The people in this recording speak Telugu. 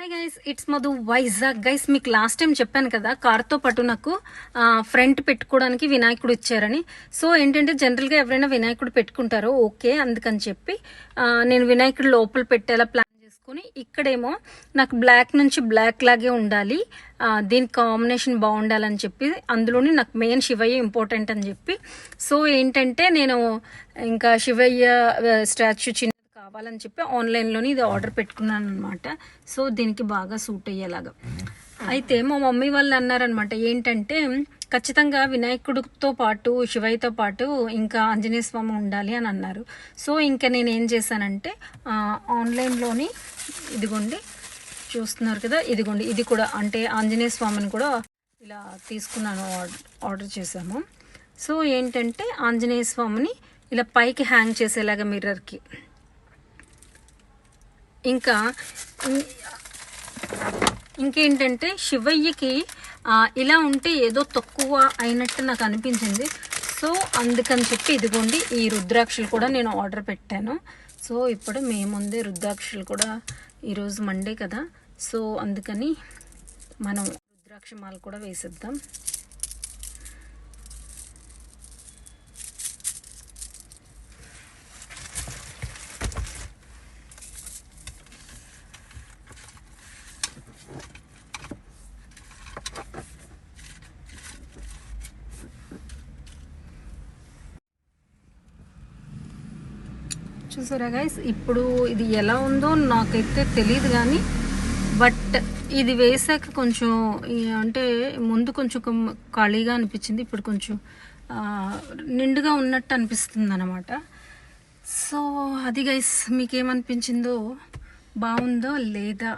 Hi guys it's Madhu Vizag guys మీకు లాస్ట్ టైం చెప్పాను కదా కార్తో పాటు నాకు ఫ్రంట్ పెట్టుకోవడానికి వినాయకుడు ఇచ్చారని. సో ఏంటంటే జనరల్గా ఎవరైనా వినాయకుడు పెట్టుకుంటారో ఓకే అందుకని చెప్పి నేను వినాయకుడు లోపల పెట్టేలా ప్లాన్ చేసుకుని ఇక్కడేమో నాకు బ్లాక్ నుంచి బ్లాక్ లాగే ఉండాలి దీని కాంబినేషన్ బాగుండాలని చెప్పి అందులోని నాకు మెయిన్ శివయ్య ఇంపార్టెంట్ అని చెప్పి. సో ఏంటంటే నేను ఇంకా శివయ్య స్టాచ్యూ చిన్న కావాలని చెప్పి ఆన్లైన్లోనే ఇది ఆర్డర్ పెట్టుకున్నాను అనమాట సో దీనికి బాగా సూట్ అయ్యేలాగా. అయితే మా మమ్మీ వాళ్ళు అన్నారనమాట ఏంటంటే ఖచ్చితంగా వినాయకుడితో పాటు శివయ్యతో పాటు ఇంకా ఆంజనేయ స్వామి ఉండాలి అని అన్నారు. సో ఇంకా నేను ఏం చేశానంటే ఆన్లైన్లోని ఇదిగోండి చూస్తున్నారు కదా ఇదిగోండి ఇది కూడా అంటే ఆంజనేయ స్వామిని కూడా ఇలా తీసుకున్నాను ఆర్డర్ ఆర్డర్ చేశాము. సో ఏంటంటే ఆంజనేయ స్వామిని ఇలా పైకి హ్యాంగ్ చేసేలాగా మిర్రర్కి ఇంకా ఇంకేంటంటే శివయ్యకి ఇలా ఉంటే ఏదో తక్కువ అయినట్టు నాకు అనిపించింది. సో అందుకని చెప్పి ఇదిగోండి ఈ రుద్రాక్షలు కూడా నేను ఆర్డర్ పెట్టాను. సో ఇప్పుడు మేముందే రుద్రాక్షులు రుద్రాక్షలు కూడా ఈరోజు మండే కదా. సో అందుకని మనం రుద్రాక్ష మాల కూడా వేసేద్దాం. చూసారా గైస్ ఇప్పుడు ఇది ఎలా ఉందో నాకైతే తెలియదు కానీ బట్ ఇది వేసాక కొంచెం అంటే ముందు కొంచెం ఖాళీగా అనిపించింది. ఇప్పుడు కొంచెం నిండుగా ఉన్నట్టు అనిపిస్తుంది అనమాట సో అది గైస్ మీకేమనిపించిందో బాగుందో లేదా